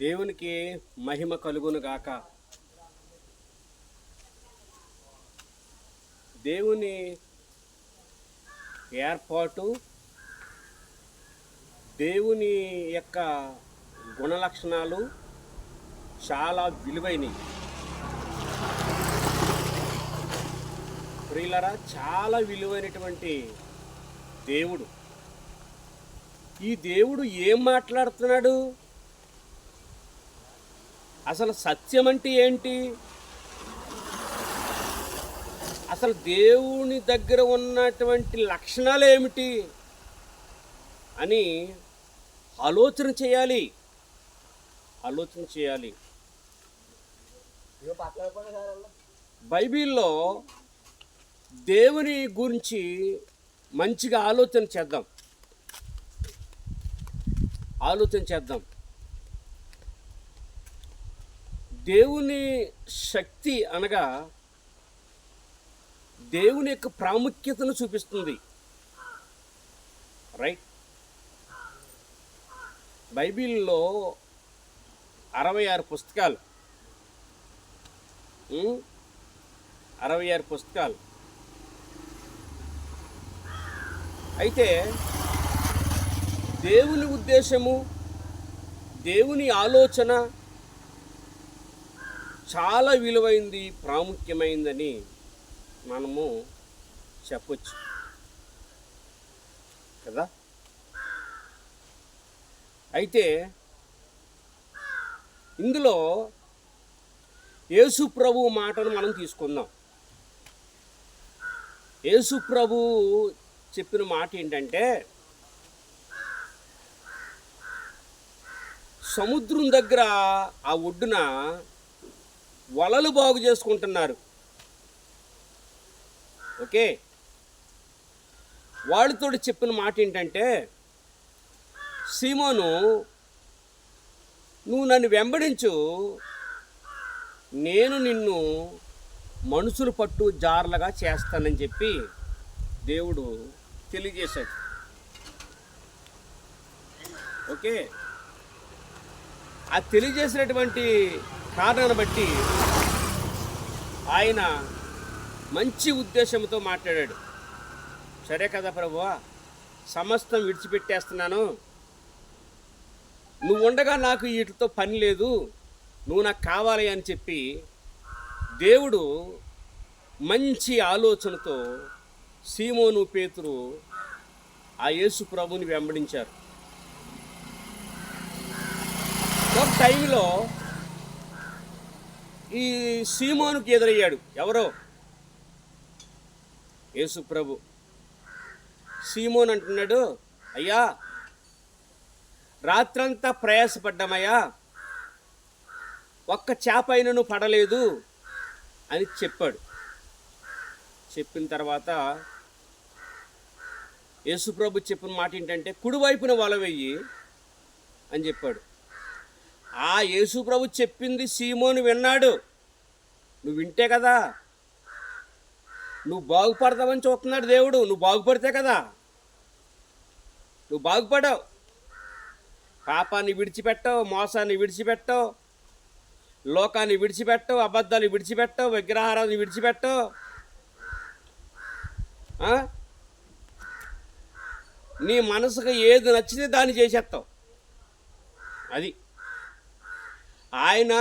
దేవునికి మహిమ కలుగును గాక. దేవుని ఏర్పాటు దేవుని యొక్క గుణలక్షణాలు చాలా విలువైనవి. ప్రియులరా చాలా విలువైనటువంటి దేవుడు. ఈ దేవుడు ఏం మాట్లాడుతున్నాడు? అసలు సత్యం అంటే ఏంటి? అసలు దేవుని దగ్గర ఉన్నటువంటి లక్షణాలు ఏమిటి? అని ఆలోచన చేయాలి. ఆలోచన చేయాలి. బైబిల్లో దేవుని గురించి మంచిగా ఆలోచన చేద్దాం. ఆలోచన చేద్దాం. దేవుని శక్తి అనగా దేవుని యొక్క ప్రాముఖ్యతను చూపిస్తుంది. రైట్ బైబిల్లో అరవై ఆరు పుస్తకాలు. Hmm? అరవై ఆరు పుస్తకాలు. అయితే దేవుని ఉద్దేశము దేవుని ఆలోచన చాలా విలువైంది ప్రాముఖ్యమైందని మనము చెప్పొచ్చు. కదా? అయితే ఇందులో యేసు ప్రభు మాటను మనం తీసుకుందాం. యేసు ప్రభు చెప్పిన మాట ఏంటంటే సముద్రం దగ్గర ఆ ఒడ్డున వలలు బాగు చేసుకుంటున్నారు. ఓకే? వాళ్ళతో చెప్పిన మాట ఏంటంటే సీమోను నువ్వు నన్ను వెంబడించు. నేను నిన్ను మనుషులు పట్టు జార్లుగా చేస్తానని చెప్పి దేవుడు తెలియజేశాడు. ఓకే? ఆ తెలియజేసినటువంటి కారణాన్ని బట్టి ఆయన మంచి ఉద్దేశంతో మాట్లాడాడు. సరే కదా ప్రభువా సమస్తం విడిచిపెట్టేస్తున్నాను. నువ్వు ఉండగా నాకు వీటితో పని లేదు నువ్వు నాకు కావాలి అని చెప్పి దేవుడు మంచి ఆలోచనతో సీమోను పేతురు ఆ యేసు ప్రభుని వెంబడించారు. ఒక టైంలో ఈ సీమోనుకి ఎదురయ్యాడు. ఎవరో? యేసు ప్రభు. సీమోన్ అంటున్నాడు అయ్యా రాత్రంతా ప్రయాసపడ్డామయ్యా. ఒక్క చేప అయినను పడలేదు అని చెప్పాడు. చెప్పిన తర్వాత యేసుప్రభు చెప్పిన మాట ఏంటంటే కుడివైపున వల వెయ్యి అని చెప్పాడు. ఆ యేసుప్రభు చెప్పింది సీమోను విన్నాడు. నువ్వు వింటే కదా. నువ్వు బాగుపడతావని చూస్తున్నాడు దేవుడు. నువ్వు బాగుపడితే కదా. నువ్వు బాగుపడావు. పాపాన్ని విడిచిపెట్టవు మోసాన్ని విడిచిపెట్టవు లోకాన్ని విడిచిపెట్టవు అబద్ధాలు విడిచిపెట్టవు విగ్రహారాన్ని విడిచిపెట్టవు. నీ మనసుకు ఏది నచ్చితే దాన్ని చేసేస్తావు. అది. ఆయన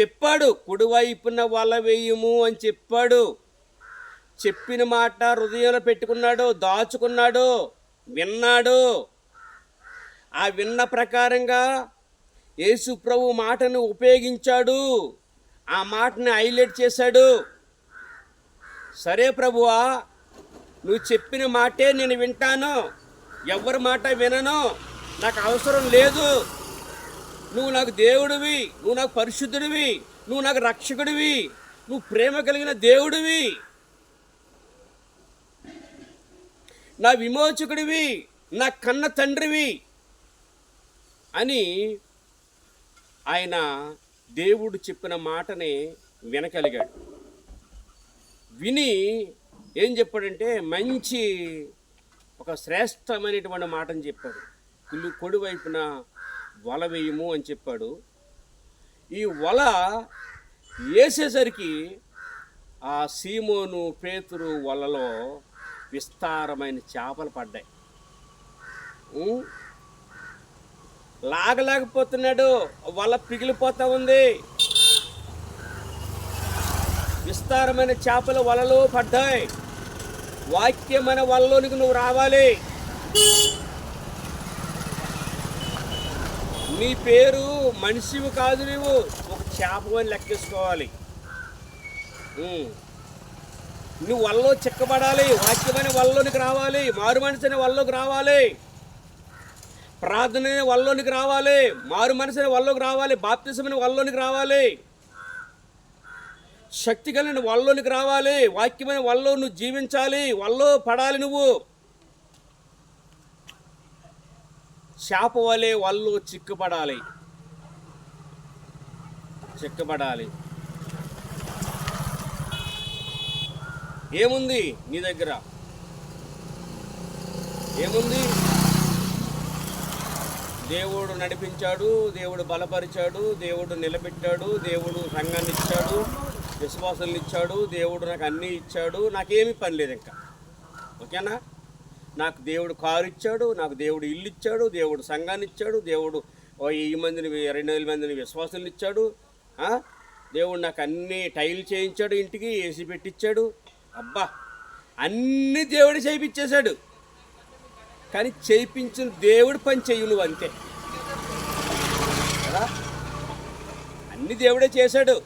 చెప్పాడు కుడివైపున వల వేయము అని చెప్పాడు. చెప్పిన మాట హృదయంలో పెట్టుకున్నాడు దాచుకున్నాడు విన్నాడు. ఆ విన్న ప్రకారంగా యేసు ప్రభు మాటను ఉపయోగించాడు. ఆ మాటని హైలైట్ చేశాడు. సరే ప్రభువా నువ్వు చెప్పిన మాటే నేను వింటాను. ఎవరి మాట వినను? నాకు అవసరం లేదు. నువ్వు నాకు దేవుడివి నువ్వు నాకు పరిశుద్ధుడివి నువ్వు నాకు రక్షకుడివి నువ్వు ప్రేమ కలిగిన దేవుడివి. నా విమోచకుడివి నా కన్న తండ్రివి అని ఆయన దేవుడు చెప్పిన మాటని వినగలిగాడు విని ఏం చెప్పాడంటే మంచి ఒక శ్రేష్టమైనటువంటి మాటని చెప్పాడు. కుళ్ళు కొడి వైపున వల వేయము అని చెప్పాడు. ఈ వల వేసేసరికి ఆ సీమోను పేతురు వలలో విస్తారమైన చేపలు పడ్డాయి. లాగలేకపోతున్నాడు. వల పిగిలిపోతూ ఉంది. విస్తారమైన చేపలు వలలో పడ్డాయి. వాక్యమైన వలలోనికి నువ్వు రావాలి. నీ పేరు మనిషివి కాదు నువ్వు ఒక చేపని లెక్కేసుకోవాలి నువ్వు వల్ల చిక్కబడాలి వాక్యమైన వల్లోనికి రావాలి మారు మనిషిని వల్లోకి రావాలి. ప్రార్థన వల్లోనికి రావాలి మారు మనిషిని వల్లోకి రావాలి బాప్తిసమైన వల్లోనికి రావాలి. శక్తి కలిగిన వల్లోనికి రావాలి వాక్యమైన వల్లో నువ్వు జీవించాలి వల్లో పడాలి నువ్వు. చేప వలె వాళ్ళు చిక్కుపడాలి. చిక్కుపడాలి. ఏముంది నీ దగ్గర? ఏముంది? దేవుడు నడిపించాడు దేవుడు బలపరిచాడు దేవుడు నిలబెట్టాడు దేవుడు సంఘాన్ని ఇచ్చాడు విశ్వాసాలను ఇచ్చాడు దేవుడు నాకు అన్నీ ఇచ్చాడు నాకేమీ పని లేదు ఇంకా. ఓకేనా? నాకు దేవుడు కారు ఇచ్చాడు నాకు దేవుడు ఇల్లు ఇచ్చాడు దేవుడు సంఘాన్ని ఇచ్చాడు దేవుడు ఓ మందిని రెండు వేల మందిని విశ్వాసాలు ఇచ్చాడు దేవుడు నాకు అన్ని టైల్ చేయించాడు ఇంటికి ఏసీ పెట్టించాడు అబ్బా! అన్ని దేవుడు చేయించేశాడు కానీ చేయించిన దేవుడు పని చెయ్యి నువ్వు అంతే. కదా? అన్ని దేవుడే చేశాడు.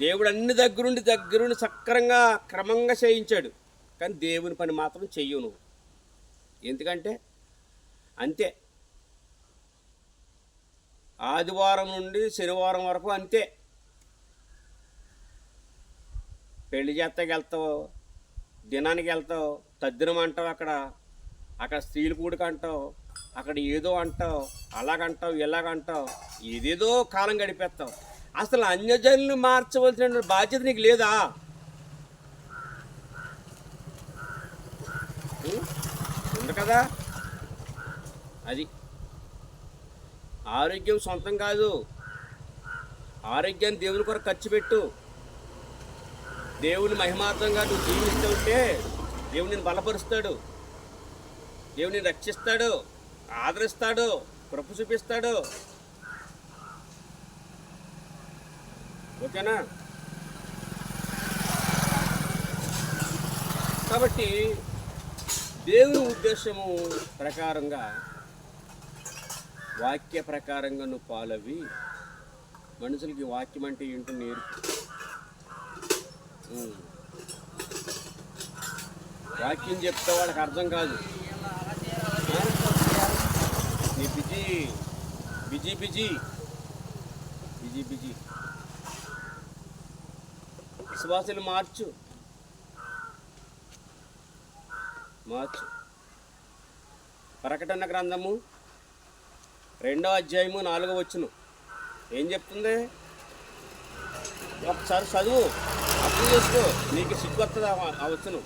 దేవుడు అన్ని దగ్గరుండి దగ్గరుండి సక్రంగా క్రమంగా చేయించాడు. కానీ దేవుని పని మాత్రం చెయ్యవు నువ్వు. ఎందుకంటే అంతే. ఆదివారం నుండి శనివారం వరకు అంతే. పెళ్ళి చేస్తాకి వెళ్తావు దినానికి వెళ్తావు తద్దినం అంటావు అక్కడ అక్కడ స్త్రీలు కూడికి అంటావు అక్కడ ఏదో అంటావు అలాగంటావు ఇలాగంటావు ఏదేదో కాలం గడిపేస్తావు. అసలు అన్యజనులు మార్చవలసిన బాధ్యత నీకు లేదా ఉం? ఉంది కదా? అది. ఆరోగ్యం సొంతం కాదు. ఆరోగ్యాన్ని దేవుని కొరకు ఖర్చు పెట్టు. దేవుని మహిమార్థంగా నువ్వు జీవిస్తూ ఉంటే దేవుడు బలపరుస్తాడు. దేవుని రక్షిస్తాడు. ఆదరిస్తాడు. కృప చూపిస్తాడు. ఓకేనా? కాబట్టి దేవుని ఉద్దేశము ప్రకారంగా వాక్య ప్రకారంగా నువ్వు పాలవి మనుషులకి వాక్యం అంటే ఏంటో నేర్పు. వాక్యం చెప్తే వాళ్ళకి అర్థం కాదు. నీ busy busy busy. Busy busy. విశ్వాసులు మార్చు. మార్చు ప్రకటన గ్రంథము రెండో అధ్యాయము నాలుగో వచ్చును ఏం చెప్తుంది? ఒకసారి చదువు అర్థం చేసుకో నీకు సిగ్గు ఆ- ఆ వచ్చును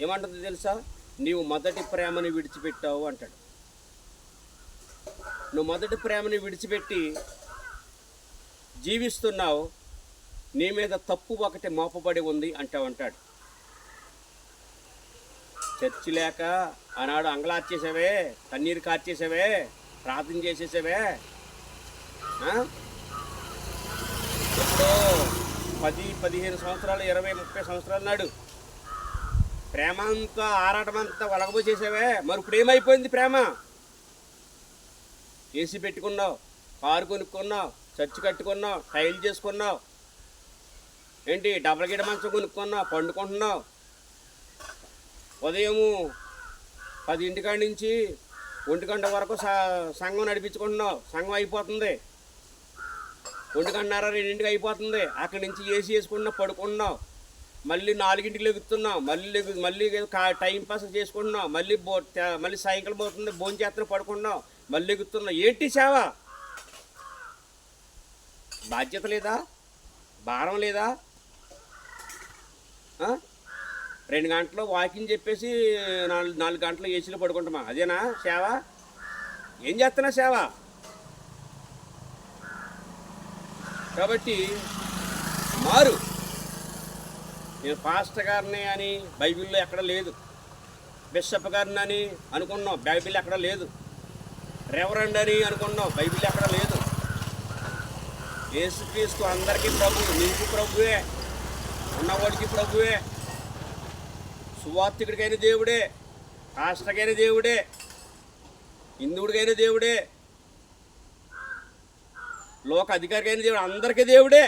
ఏమంటుంది తెలుసా? నీవు మొదటి ప్రేమని విడిచిపెట్టావు అంటాడు. నువ్వు మొదటి ప్రేమని విడిచిపెట్టి జీవిస్తున్నావు నీ మీద తప్పు ఒకటి మోపబడి ఉంది అంటావంటాడు చర్చి లేక ఆనాడు అంగలార్చేసావే కన్నీరు కార్చేసావే ప్రార్థన చేసేసావే ఎప్పుడో పది పదిహేను సంవత్సరాలు ఇరవై ముప్పై సంవత్సరాలు నాడు ప్రేమ అంతా ఆరాటం అంతా వలగబోసేసావే మరి ఇప్పుడు ఏమైపోయింది ప్రేమ? ఏసీ పెట్టుకున్నావు కారు కొనుక్కున్నావు చర్చి కట్టుకున్నావు టైల్ చేసుకున్నావు ఏంటి డబల్ గిడ మంచం కొనుక్కున్నావు పండుకుంటున్నావు? ఉదయము పది కాడి నుంచి ఒంటి గంట వరకు సంఘం నడిపించుకుంటున్నావు. సంఘం అయిపోతుంది. ఒంటి రెండింటికి అయిపోతుంది. అక్కడి నుంచి ఏసీ వేసుకున్నా పడుకుంటున్నావు. మళ్ళీ నాలుగింటికి లెగుతున్నావు. మళ్ళీ లెగు మళ్ళీ టైం పాస్ చేసుకుంటున్నావు. మళ్ళీ బో మళ్ళీ సాయంకాలం పోతుంది భోజనం చేస్తున్నా పడుకుంటున్నావు. మళ్ళీ ఎగుతున్నావు ఏంటి సేవ? బాధ్యత లేదా? భారం లేదా? రెండు గంటలు వాకింగ్ చెప్పేసి నాలుగు నాలుగు గంటలు ఏసీలో పడుకుంటామా? అదేనా సేవ? ఏం చేస్తున్నా సేవ? కాబట్టి మారు. నేను పాస్టర్ గారిని అని బైబిల్లో ఎక్కడ లేదు. బిషప్ గారిని అని అనుకున్నాం. బైబిల్ ఎక్కడ లేదు. రెవరెండ్ అని అనుకున్నాం. బైబిల్ ఎక్కడ లేదు. యేసుక్రీస్తు అందరికీ ప్రభు నీకు ప్రభువే. ఉన్నవాడికి ప్రభువే సువార్థికుడికైన దేవుడే రాష్ట్రకైన దేవుడే హిందువుడికైన దేవుడే లోక అధికారికైన దేవుడు అందరికీ దేవుడే.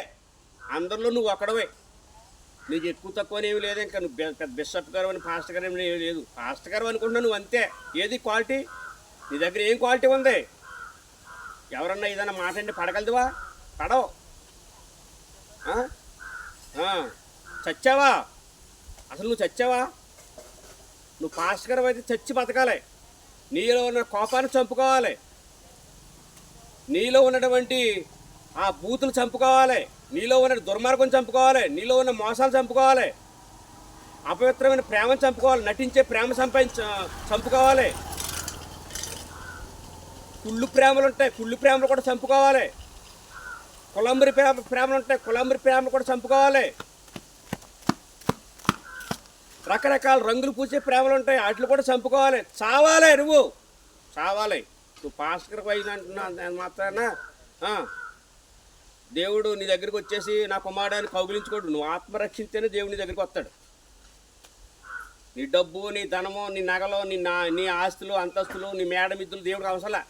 అందరిలో నువ్వు ఒక్కడవే నీకు ఎక్కువ తక్కువ ఏమి లేదు ఇంకా నువ్వు పెద్ద బిషప్ గారు అని పాస్టర్ గారు ఏమి లేదు. పాస్టర్ గారు అనుకుంటున్నా నువ్వు అంతే. ఏది క్వాలిటీ? నీ దగ్గర ఏం క్వాలిటీ ఉంది? ఎవరన్నా ఏదన్నా మాట అంటే పడగలదువా? పడవు. చచ్చావా? అసలు నువ్వు చచ్చావా? నువ్వు పాస్టర్ అయితే చచ్చి బతకాలి. నీలో ఉన్న కోపాన్ని చంపుకోవాలి. నీలో ఉన్నటువంటి ఆ బూతులు చంపుకోవాలి. నీలో ఉన్న దుర్మార్గం చంపుకోవాలి. నీలో ఉన్న మోసాలు చంపుకోవాలి. అపవిత్రమైన ప్రేమను చంపుకోవాలి. నటించే ప్రేమ సంపాదించ చంపుకోవాలి. కుళ్ళు ప్రేమలు ఉంటాయి. కుళ్ళు ప్రేమలు కూడా చంపుకోవాలి. కులంబరి ప్రేమ ప్రేమలు ఉంటాయి. కులంబరి ప్రేమలు కూడా చంపుకోవాలి. రకరకాల రంగులు పూసే ప్రేమలు ఉంటాయి. వాటిని కూడా చంపుకోవాలి. చావాలే నువ్వు. చావాలి. నువ్వు పాస్కర్ వైజ్ అంటున్నా మాత్రాన దేవుడు నీ దగ్గరికి వచ్చేసి నా కుమారుడాన్ని కౌగిలించుకోడు. నువ్వు ఆత్మ రక్షిస్తేనే దేవుడు నీ దగ్గరికి వస్తాడు. నీ డబ్బు నీ ధనము నీ నగలు నీ నా నీ ఆస్తులు అంతస్తులు నీ మేడమిద్దులు దేవుడికి అవసరం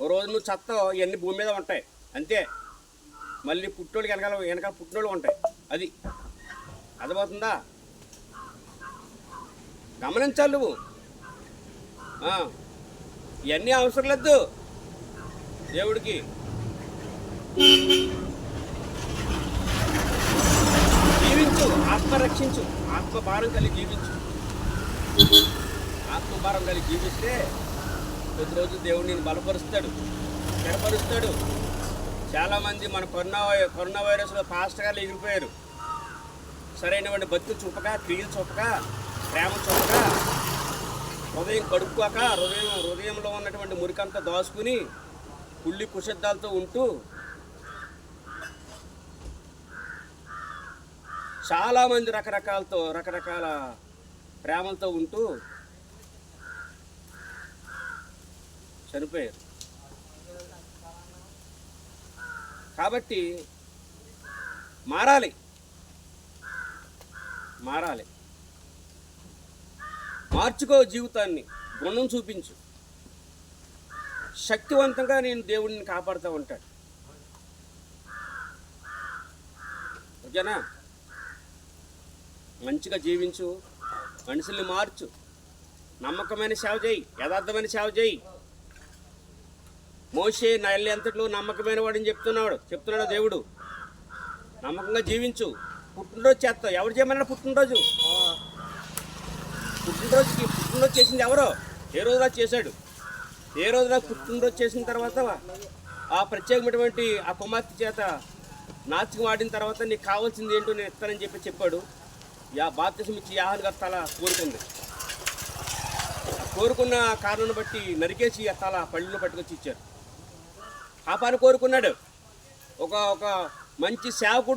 ఓ రోజు నువ్వు చత్తావు ఇవన్నీ భూమి మీద ఉంటాయి. అంతే. మళ్ళీ పుట్టోళ్ళు వెనకాల వెనకాల పుట్టినోళ్ళు ఉంటాయి. అది. అర్థమవుతుందా? గమనించాలి నువ్వు. ఇవన్నీ అవసరం లేదు. దేవుడికి. జీవించు ఆత్మ రక్షించు ఆత్మ భారం కలిగి జీవించు. ఆత్మ భారం కలిగి జీవిస్తే ప్రతిరోజు దేవుడు నేను బలపరుస్తాడు స్థిరపరుస్తాడు. చాలామంది మన కరోనా వై- కరోనా వైరస్లో ఫాస్ట్గా ఎగిరిపోయారు. సరైనటువంటి బతుకు చూపక క్రియలు చూపక ప్రేమ చూపక హృదయం కడుక్కోక హృదయం హృదయంలో ఉన్నటువంటి మురికంతా దాచుకుని కుళ్ళి కుషద్దాలతో ఉంటూ చాలామంది రకరకాలతో రకరకాల ప్రేమలతో ఉంటూ చనిపోయారు. కాబట్టి మారాలి. మారాలి. మార్చుకో జీవితాన్ని గుణం చూపించు. శక్తివంతంగా నేను దేవుడిని కాపాడుతూ ఉంటాడు ఓకేనా? మంచిగా జీవించు మనుషుల్ని మార్చు. నమ్మకమైన సేవ చేయి యథార్థమైన సేవ చేయి. మోసే నల్లి అంతట్లో నమ్మకమైన వాడని చెప్తున్నాడు చెప్తున్నాడు దేవుడు. నమ్మకంగా జీవించు. పుట్టినరోజు చేస్తావు. ఎవరు చేయమన్నా పుట్టినరోజు? పుట్టినరోజుకి పుట్టినరోజు చేసింది ఎవరో? ఏ రోజున చేశాడు? ఏ రోజున పుట్టినరోజు చేసిన తర్వాత ఆ ప్రత్యేకమైనటువంటి ఆ కుమార్తె చేత నాచికం ఆడిన తర్వాత నీకు కావాల్సింది ఏంటో నేను ఇస్తానని చెప్పి చెప్పాడు. యా బాప్తిసం ఇచ్చి యాహన్ గారు తల కోరుకుంది. కోరుకున్న కారణం బట్టి నరికేసి ఆ తల పళ్ళులో పట్టుకొచ్చి ఇచ్చారు. ఆ పని కోరుకున్నాడు. ఒక ఒక మంచి సేవకుడు